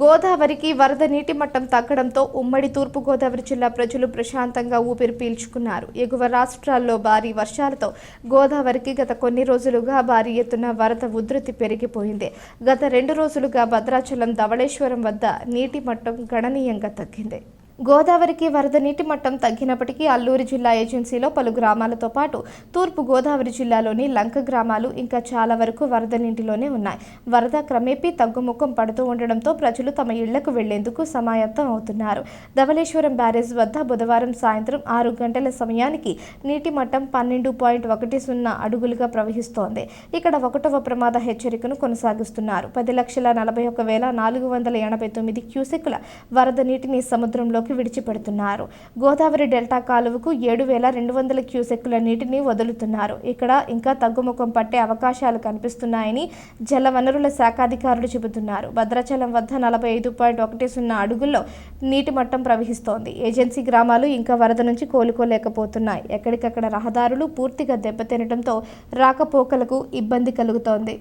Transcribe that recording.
గోదావరికి వరద నీటి మట్టం తగ్గడంతో ఉమ్మడి తూర్పు గోదావరి జిల్లా ప్రజలు ప్రశాంతంగా ఊపిరి పీల్చుకున్నారు. ఎగువ రాష్ట్రాల్లో భారీ వర్షాలతో గోదావరికి గత కొన్ని రోజులుగా భారీ ఎత్తున వరద ఉధృతి పెరిగిపోయింది. గత రెండు రోజులుగా భద్రాచలం ధవళేశ్వరం వద్ద నీటి మట్టం గణనీయంగా తగ్గింది. గోదావరికి వరద నీటి మట్టం తగ్గినప్పటికీ అల్లూరి జిల్లా ఏజెన్సీలో పలు గ్రామాలతో పాటు తూర్పు గోదావరి జిల్లాలోని లంక గ్రామాలు ఇంకా చాలా వరకు వరద నీటిలోనే ఉన్నాయి. వరద క్రమేపీ తగ్గుముఖం పడుతూ ఉండడంతో ప్రజలు తమ ఇళ్ళకు వెళ్ళేందుకు సమాయత్తం అవుతున్నారు. ధవళేశ్వరం బ్యారేజ్ వద్ద బుధవారం సాయంత్రం ఆరు గంటల సమయానికి నీటి మట్టం పన్నెండు పాయింట్ ఒకటి సున్నా అడుగులుగా ప్రవహిస్తోంది. ఇక్కడ ఒకటవ ప్రమాద హెచ్చరికను కొనసాగిస్తున్నారు. పది లక్షల నలభై ఒక వేల నాలుగు వందల ఎనభై తొమ్మిది క్యూసెక్కుల వరద నీటిని సముద్రంలోకి విడిచిపెడుతున్నారు. గోదావరి డెల్టా కాలువకు ఏడు వేల రెండు వందల క్యూసెక్కుల నీటిని వదులుతున్నారు. ఇక్కడ ఇంకా తగ్గుముఖం పట్టే అవకాశాలు కనిపిస్తున్నాయని జలవనరుల శాఖాధికారులు చెబుతున్నారు. భద్రాచలం వద్ద నలభై ఐదు పాయింట్ ఒకటి సున్నా అడుగుల్లో నీటి మట్టం ప్రవహిస్తోంది. ఏజెన్సీ గ్రామాలు ఇంకా వరద నుంచి కోలుకోలేకపోతున్నాయి. ఎక్కడికక్కడ రహదారులు పూర్తిగా దెబ్బతినడంతో రాకపోకలకు ఇబ్బంది కలుగుతోంది.